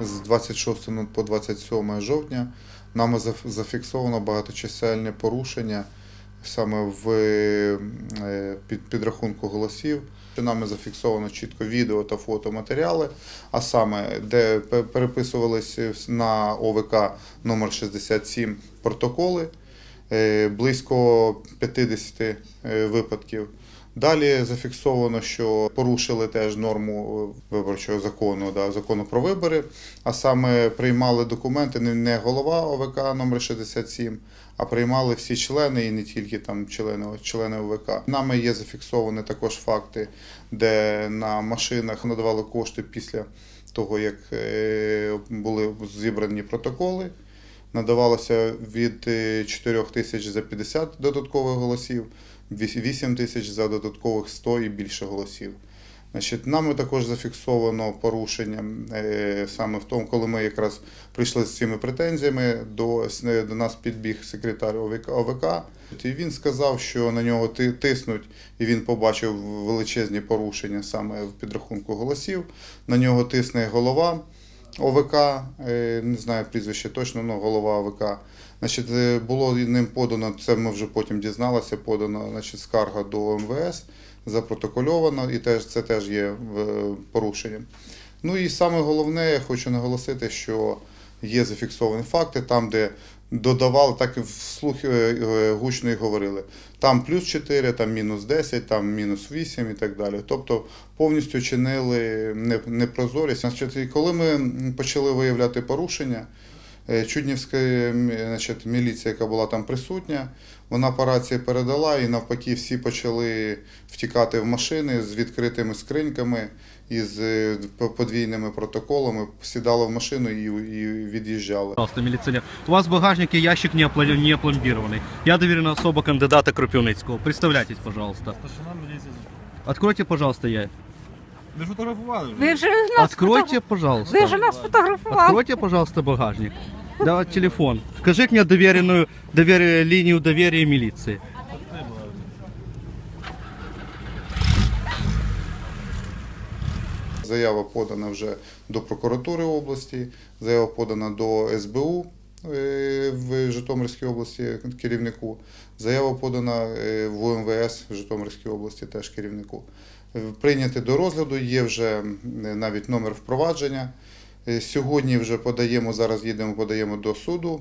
з 26 по 27 жовтня нами заф- зафіксовано багаточисельне порушення саме в е, підрахунку голосів. Нами зафіксовано чітко відео та фотоматеріали, а саме, де пе- переписувалися на ОВК номер 67 протоколи, е, близько 50 е, випадків. Далі зафіксовано, що порушили теж норму е, виборчого закону, да, закону про вибори, а саме приймали документи не- не голова ОВК номер 67, а приймали всі члени і не тільки там члени, члени ОВК. Нами є зафіксовані також факти, де на машинах надавали кошти після того, як е, були зібрані протоколи. Надавалося від е, 4 тисяч за 50 додаткових голосів, 8 тисяч за додаткових 100 і більше голосів. Значить, нами також зафіксовано порушення е, саме в тому, коли ми якраз прийшли з цими претензіями, до, до нас підбіг секретар. ОВК. І він сказав, що на нього тиснуть, і він побачив величезні порушення саме в підрахунку голосів. На нього тисне голова ОВК, е, не знаю прізвище точно, але голова ОВК. Значить, е, було ним подано, це ми вже потім дізналися, подано значить, скарга до МВС, запротокольовано, і теж, це теж є е, порушенням. Ну і саме головне, я хочу наголосити, що є зафіксовані факти там, де додавали, так і вслух е, е, гучно і говорили. Там плюс 4, там мінус 10, там мінус 8 і так далі. Тобто повністю чинили непрозорість. Коли ми почали виявляти порушення, Чуднівська значить, міліція, яка була там присутня, вона по рації передала, і навпаки всі почали втікати в машини з відкритими скриньками і з е, подвійними протоколами, сідали в машину і, і від'їжджали. Пожалуйста, милиционер. У вас в багажнике ящик не, опломбированный. Я доверена особа кандидата Кропивницького. Представляйтесь, пожалуйста. Старшина міліції. Откройте, пожалуйста, я. Ви ж фотографували вже. Ви вже нас Откройте, фото- пожалуйста. Ви вже нас фотографували. Откройте, пожалуйста, багажник. Да, телефон. Скажите мне доверенную, доверие, линию доверия милиции. Заява подана вже до прокуратури області, заява подана до СБУ в Житомирській області керівнику, заява подана е, в УМВС в Житомирській області теж керівнику. Е, Прийняти до розгляду є вже навіть номер впровадження. Е, Сьогодні вже подаємо, зараз їдемо, подаємо до суду.